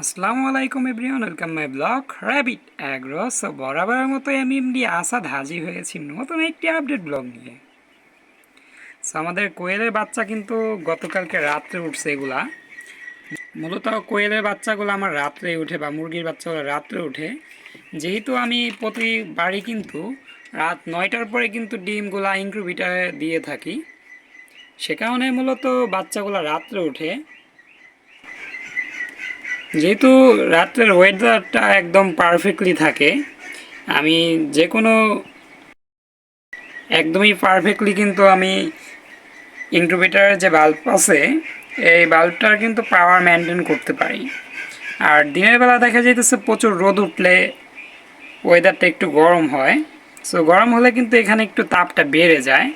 আসসালামু আলাইকুম everyone, welcome my blog rabbit agro so বরাবরের মতোই আমি এমডি আসাদ হাজির হয়েছি নতুন একটি আপডেট ব্লগ নিয়ে। সো আমাদের কোয়েলের বাচ্চা কিন্তু গতকালকে রাত্রে উঠছে এগুলা। মূলত কোয়েলের বাচ্চাগুলো আমার রাত্রে উঠে বা মুরগির বাচ্চাগুলো রাত্রে উঠে। যেহেতু আমি প্রতিবারই কিন্তু রাত নয়টার পরে কিন্তু ডিমগুলা ইনক্রুবিটারে দিয়ে থাকি। সে কারণে মূলত বাচ্চাগুলো রাত্রে উঠে। যেহেতু রাত্রের ওয়েদারটা একদম পারফেক্টলি থাকে, আমি যে কোনো একদমই পারফেক্টলি কিন্তু আমি ইনক্রুবেটারের যে বাল্ব আছে, এই বাল্বটার কিন্তু পাওয়ার মেনটেন করতে পারি। আর দিনের বেলা দেখা যাইতেছে প্রচুর রোদ উঠলে ওয়েদারটা একটু গরম হয়। সো গরম হলে কিন্তু এখানে একটু তাপটা বেড়ে যায়।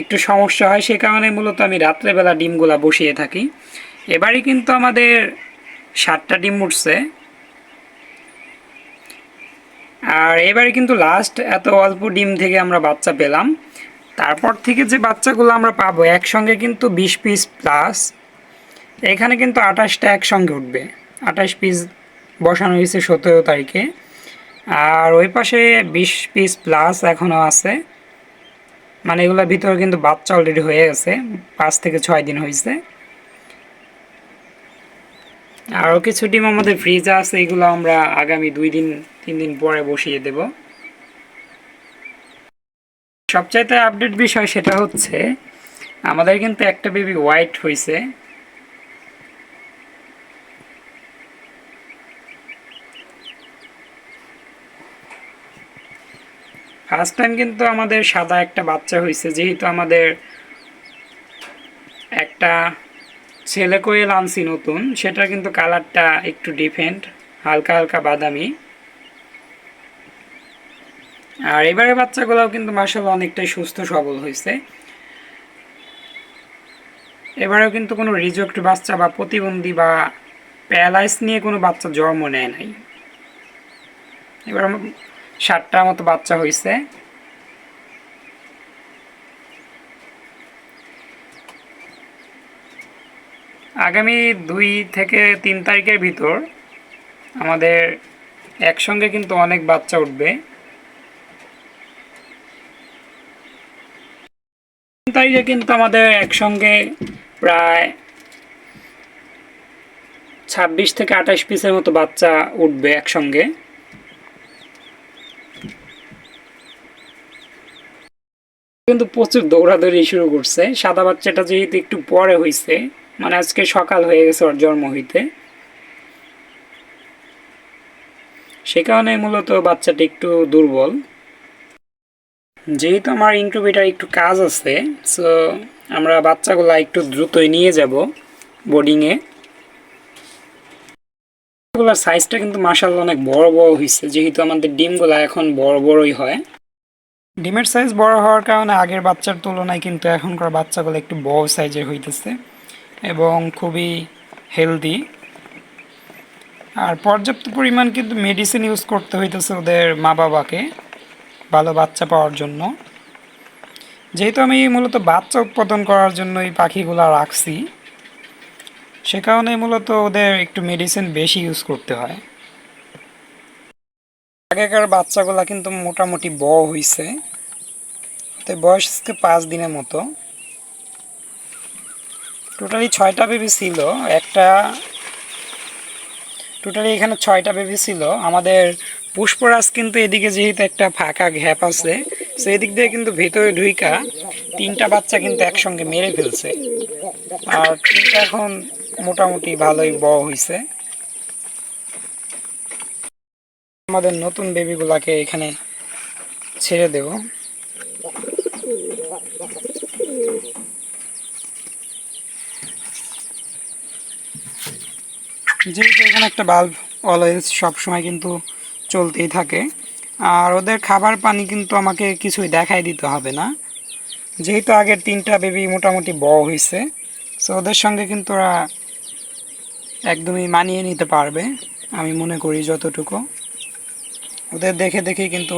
একটু সমস্যা হয় সে কারণে মূলত আমি রাত্রেবেলা ডিমগুলা বসিয়ে থাকি। এবারই কিন্তু আমাদের সাতটা ডিম উঠছে। আর এবারে কিন্তু লাস্ট এত অল্প ডিম থেকে আমরা বাচ্চা পেলাম। তারপর থেকে যে বাচ্চাগুলো আমরা পাবো, একসঙ্গে কিন্তু বিশ পিস প্লাস এখানে কিন্তু আঠাশটা একসঙ্গে উঠবে। আঠাশ পিস বসানো হয়েছে সতেরো তারিখে। আর ওই পাশে বিশ পিস প্লাস এখনও আছে। মানে এগুলোর ভিতরে কিন্তু বাচ্চা অলরেডি হয়ে গেছে। পাঁচ থেকে ছয় দিন হয়েছে। আরও কিছু ডিম আমাদের ফ্রিজে আছে, এগুলো আমরা আগামী দুই দিন, তিন দিন পরে বসিয়ে দেব। সবচাইতে আপডেট বিষয় সেটা হচ্ছে, আমাদের কিন্তু একটা বেবি হোয়াইট হয়েছে ফার্স্ট টাইম কিন্তু আমাদের সাদা একটা বাচ্চা হয়েছে যেহেতু আমাদের একটা ছেলে কোয়েল আনছি নতুন, সেটা কিন্তু কালারটা একটু ডিফেন্ট হালকা হালকা বাদামি। আর এবারে বাচ্চাগুলোও কিন্তু মার্শাল অনেকটাই সুস্থ সবল হয়েছে এবারেও কিন্তু কোনো রিজেক্ট বাচ্চা বা প্রতিবন্ধী বা প্যারালাইজ নিয়ে কোনো বাচ্চা জন্ম নেয় নাই। এবার ষাটটার মতো বাচ্চা হয়েছে আগামী দুই থেকে তিন তারিখের ভিতর আমাদের একসঙ্গে কিন্তু অনেক বাচ্চা উঠবে। তিন তারিখে কিন্তু আমাদের একসঙ্গে প্রায় ছাব্বিশ থেকে আঠাশ পিসের মতো বাচ্চা উঠবে একসঙ্গে। কিন্তু প্রচুর দৌড়াদৌড়ি শুরু করছে। সাদা বাচ্চাটা যেহেতু একটু পরে হয়েছে মানে আজকে সকাল হয়ে গেছে ওর জন্ম হইতে সে কারণে মূলত বাচ্চাটা একটু দুর্বল। যেহেতু আমার ইনকিউবেটার একটু কাজ আছে সো আমরা বাচ্চাগুলা একটু দ্রুতই নিয়ে যাব বোর্ডিংয়ে এগুলোর সাইজটা কিন্তু মাসাল অনেক বড় বড় হয়েছে যেহেতু আমাদের ডিমগুলা এখন বড় বড়ই হয়। ডিমের সাইজ বড় হওয়ার কারণে আগের বাচ্চার তুলনায় কিন্তু এখনকার বাচ্চাগুলো একটু বড় সাইজের হইতেছে। এবং খুবই হেলদি আর পর্যাপ্ত পরিমাণ কিন্তু মেডিসিন ইউজ করতে হইতেছে ওদের মা বাবাকে, ভালো বাচ্চা পাওয়ার জন্য। যেহেতু আমি মূলত বাচ্চা উৎপাদন করার জন্য এই পাখিগুলো রাখছি, সে কারণে মূলত ওদের একটু মেডিসিন বেশি ইউজ করতে হয়। আগেকার বাচ্চাগুলা কিন্তু মোটামুটি বড় হয়েছে তো বয়স আজকে পাঁচ দিনের মতো। টোটালি ছয়টা বেবি ছিল। একটা টোটালি এখানে ছয়টা বেবি ছিল। আমাদের পুষ্পরাজ কিন্তু এদিকে যেহেতু একটা ফাঁকা ঘ্যাপ আছে সো এদিক দিয়ে কিন্তু ভেতরে ঢুইকা তিনটা বাচ্চা কিন্তু একসঙ্গে মেরে ফেলছে। আর তিনটা এখন মোটামুটি ভালোই বড় হয়েছে আমাদের নতুন বেবিগুলাকে এখানে ছেড়ে দেব। যেহেতু এখানে একটা বাল্ব অলওয়েজ সবসময় কিন্তু চলতেই থাকে, আর ওদের খাবার পানি কিন্তু আমাকে কিছুই দেখাই দিতে হবে না। যেহেতু আগের তিনটা বেবি মোটামুটি বড় হয়েছে সো ওদের সঙ্গে কিন্তু ওরা একদমই মানিয়ে নিতে পারবে, আমি মনে করি যতটুকু। ওদের দেখে দেখেই কিন্তু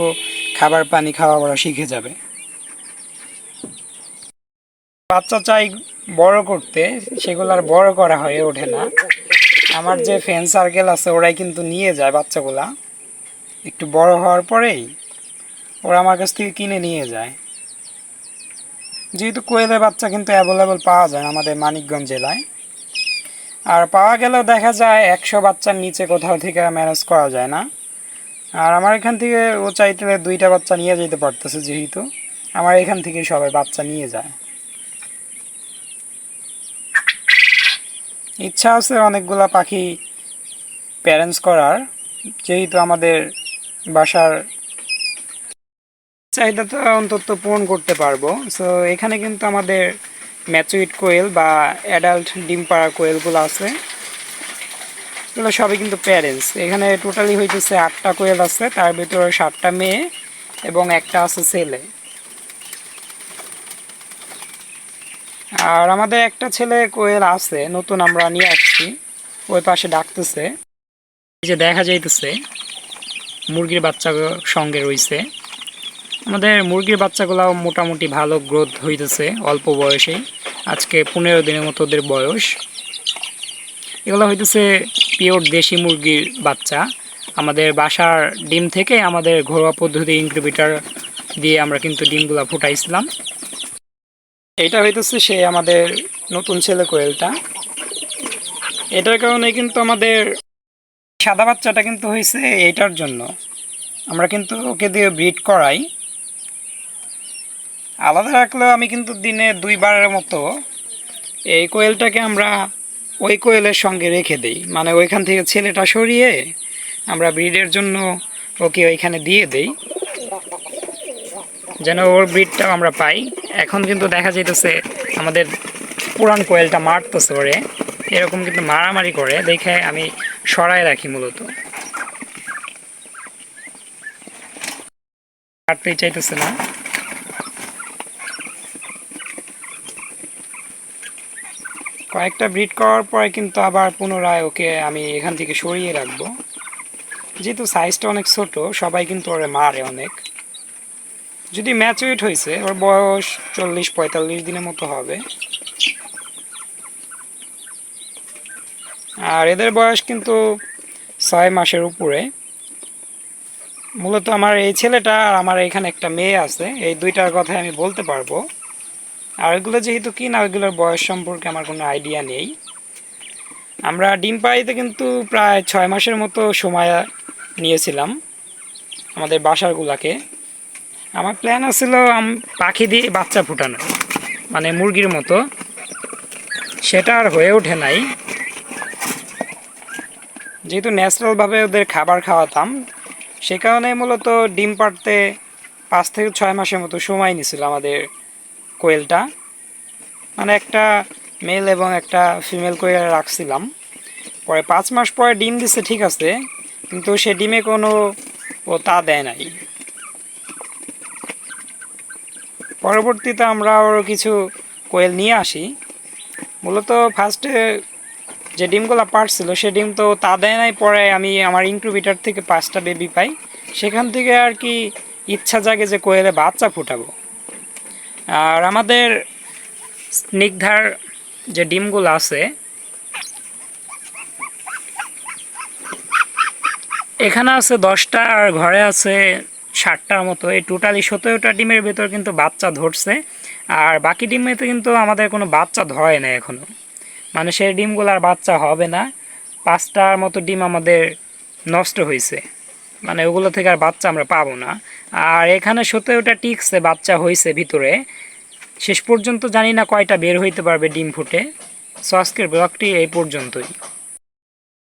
খাবার পানি খাওয়া ওরা শিখে যাবে। বাচ্চা চাই বড় করতে, সেগুলো আর বড় করা হয়ে ওঠে না। আমার যে ফ্রেন্ড সার্কেল আছে, ওরাই কিন্তু নিয়ে যায় বাচ্চাগুলা। একটু বড় হওয়ার পরেই ওরা আমার কাছ থেকে কিনে নিয়ে যায়। যেহেতু কোয়েলের বাচ্চা কিন্তু অ্যাভেলেবল পাওয়া যায় আমাদের মানিকগঞ্জ জেলায়। আর পাওয়া গেলেও দেখা যায় একশো বাচ্চার নিচে কোথাও থেকে ম্যানেজ করা যায় না। আর আমার এখান থেকে ও চাইতে দুইটা বাচ্চা নিয়ে যেতে পারতেছে যেহেতু। আমার এখান থেকে সবাই বাচ্চা নিয়ে যায়। ইচ্ছা আছে অনেকগুলা পাখি প্যারেন্টস করার, যেহেতু আমাদের বাসার চাহিদাটা অন্তত পূরণ করতে পারব। সো এখানে কিন্তু আমাদের ম্যাচুইট কোয়েল বা অ্যাডাল্ট ডিম পাড়া কোয়েলগুলো আছে। এগুলো সবই কিন্তু প্যারেন্টস এখানে টোটালি হইতেছে আটটা কোয়েল আছে, তার ভিতরে সাতটা মেয়ে এবং একটা আছে ছেলে। আর আমাদের একটা ছেলে কোয়েল আছে, নতুন আমরা নিয়ে আসছি। ওই পাশে ডাকতেছে। এই যে দেখা যাইতেছে, মুরগির বাচ্চা সঙ্গে রইছে। আমাদের মুরগির বাচ্চাগুলো মোটামুটি ভালো গ্রোথ হইতেছে, অল্প বয়সে। আজকে পনেরো দিনের মতো ওদের বয়স। এগুলো হইতেছে পিওর দেশি মুরগির বাচ্চা। আমাদের বাসার ডিম থেকে আমাদের ঘরোয়া পদ্ধতি ইনকিউবেটর দিয়ে আমরা কিন্তু ডিমগুলো ফুটাইছিলাম। এটা হইতেছে সে আমাদের নতুন ছেলে কোয়েলটা। এটার কারণে কিন্তু আমাদের সাদা বাচ্চাটা কিন্তু হয়েছে এইটার জন্য। আমরা কিন্তু ওকে দিয়ে ব্রিড করাই। আলাদা রাখলেও আমি কিন্তু দিনে দুইবারের মতো এই কোয়েলটাকে আমরা ওই কোয়েলের সঙ্গে রেখে দেই। মানে ওইখান থেকে ছেলেটা সরিয়ে আমরা ব্রিডের জন্য ওকে ওইখানে দিয়ে দেই। যেন ওর ব্রিডটাও আমরা পাই। এখন কিন্তু দেখা যাইতেছে আমাদের পুরান কোয়েলটা মারতেছে ওরে। এরকম কিন্তু মারামারি করে, দেখে আমি সরাই রাখি মূলত। কাটতেই চাইতেছে না। কয়েকটা ব্রিড করার পরে কিন্তু আবার পুনরায় ওকে আমি এখান থেকে সরিয়ে রাখব। যেহেতু সাইজটা অনেক ছোট, সবাই কিন্তু ওরে মারে অনেক। যদি ম্যাচুইট হয়েছে, ওর বয়স চল্লিশ, পঁয়তাল্লিশ দিনের মতো হবে। আর এদের বয়স কিন্তু ছয় মাসের উপরে। মূলত আমার এই ছেলেটা আর আমার এখানে একটা মেয়ে আছে, এই দুইটার কথাই আমি বলতে পারব। আর এগুলো যেহেতু কিনা, ওইগুলোর বয়স সম্পর্কে আমার কোনো আইডিয়া নেই। আমরা ডিম পাড়িতে কিন্তু প্রায় ছয় মাসের মতো সময় নিয়েছিলাম, আমাদের বাসারগুলাকে আমার প্ল্যান আছিল পাখি দিয়ে বাচ্চা ফুটানো মানে মুরগির মতো। সেটা আর হয়ে ওঠে নাই। যেহেতু ন্যাচারালভাবে ওদের খাবার খাওয়াতাম, সে কারণে মূলত ডিম পাড়তে পাঁচ থেকে ছয় মাসের মতো সময় নিছিল আমাদের কোয়েলটা। মানে একটা মেল এবং একটা ফিমেল কোয়েল রাখছিলাম। পরে পাঁচ মাস পরে ডিম দিছে, ঠিক আছে, কিন্তু সে ডিমে কোনো ও তা দেয় নাই। পরবর্তীতে আমরা ওর কিছু কোয়েল নিয়ে আসি। মূলত ফার্স্টে যে ডিমগুলো পারছিল, সে ডিম তো তা দেয় নাই, পরে আমি আমার ইনক্রুবিটার থেকে পাঁচটা বেবি পাই। সেখান থেকে আর কি ইচ্ছা জাগে যে কোয়েলে বাচ্চা ফুটাবো। আর আমাদের স্নিগ্ধার যে ডিমগুলো আছে, এখানে আছে দশটা, আর ঘরে আছে ষাটটার মতো। এই টোটালি সতেরোটা ডিমের ভেতর কিন্তু বাচ্চা ধরছে। আর বাকি ডিমেতে কিন্তু আমাদের কোনো বাচ্চা ধরে না এখনও মানে সেই ডিমগুলো আর বাচ্চা হবে না। পাঁচটার মতো ডিম আমাদের নষ্ট হয়েছে। মানে ওগুলো থেকে আর বাচ্চা আমরা পাবো না। আর এখানে সতেরোটা টিকসে বাচ্চা হয়েছে ভিতরে। শেষ পর্যন্ত জানি না কয়টা বের হইতে পারবে ডিম ফুটে। সো আজকের ব্লগটি এই পর্যন্তই।